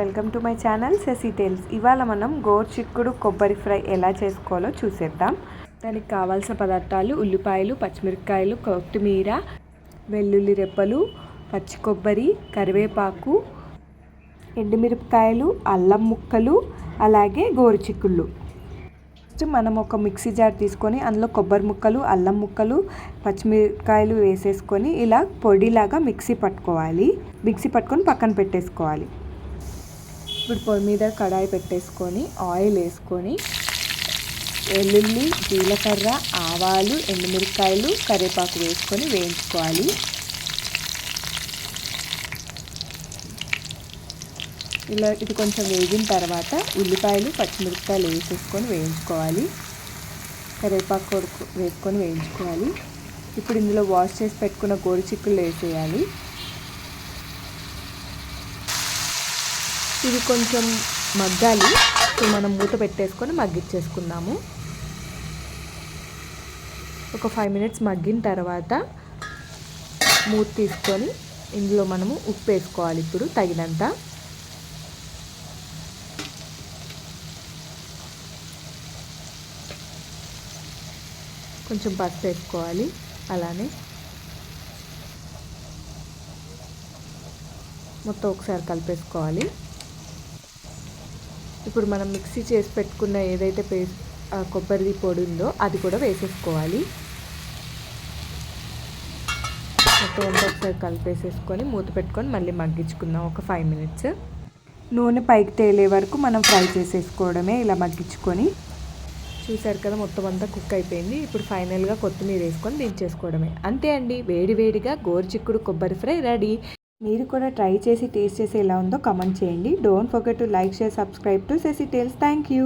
Welcome to my channel సెసీ tales. ఇవాళ మనం గోర్చిక్కుడు కొబ్బరి ఫ్రై ఎలా చేసుకోవాలో చూసేద్దాం. దానికి కావాల్సిన పదార్థాలు ఉల్లిపాయలు పచ్చిమిరపకాయలు కొత్తిమీర వెల్లుల్లి రెప్పలు పచ్చి కొబ్బరి కరివేపాకు ఎండుమిరపకాయలు అల్లం ముక్కలు అలాగే గోరుచిక్కుళ్ళు. ఫస్ట్ మనం ఒక మిక్సీ జార్ తీసుకొని అందులో కొబ్బరి ముక్కలు అల్లం ముక్కలు పచ్చిమిరపకాయలు వేసేసుకొని ఇలా పొడిలాగా మిక్సీ పట్టుకోవాలి. మిక్సీ పట్టుకొని పక్కన పెట్టేసుకోవాలి. ఇప్పుడు పొయ్యి మీద కడాయి పెట్టేసుకొని ఆయిల్ వేసుకొని వెల్లుల్లి జీలకర్ర ఆవాలు ఎండుమిరపకాయలు కరివేపాకు వేసుకొని వేయించుకోవాలి. ఇలా ఇది కొంచెం వేగిన తర్వాత ఉల్లిపాయలు పచ్చిమిరపకాయలు వేసేసుకొని వేయించుకోవాలి. కరివేపాకు కొడుకు వేసుకొని వేయించుకోవాలి. ఇప్పుడు ఇందులో వాష్ చేసి పెట్టుకున్న గోరు చిక్కులు వేసేయాలి. ఇది కొంచెం మగ్గాలి. ఇప్పుడు మనం మూత పెట్టేసుకొని మగ్గిచ్చేసుకుందాము ఒక ఫైవ్ మినిట్స్ మగ్గిన తర్వాత మూత తీసుకొని ఇందులో మనము ఉప్పు వేసుకోవాలి ఇప్పుడు తగినంత. కొంచెం పసుపు వేసుకోవాలి. అలానే మొత్తం ఒకసారి కలిపేసుకోవాలి. ఇప్పుడు మనం మిక్సీ చేసి పెట్టుకున్న ఏదైతే పేస్ట్ కొబ్బరి పొడి ఉందో అది కూడా వేసేసుకోవాలి. మొత్తం అంతా ఒకసారి కలిపేసేసుకొని మూత పెట్టుకొని మళ్ళీ మగ్గించుకుందాం ఒక ఫైవ్ మినిట్స్ నూనె పైకి తేలే వరకు మనం ఫ్రై చేసేసుకోవడమే ఇలా మగ్గించుకొని. చూసారు కదా మొత్తం అంతా కుక్ అయిపోయింది. ఇప్పుడు ఫైనల్గా కొత్తిమీర వేసుకొని దించేసుకోవడమే. అంతే అండి. వేడి వేడిగా గోరుచిక్కుడు కొబ్బరి ఫ్రై రెడీ. మీరు కూడా ట్రై చేసి టేస్ట్ చేసి ఎలా ఉందో కమెంట్ చేయండి. Don't forget to like share subscribe to సెసి tales thank you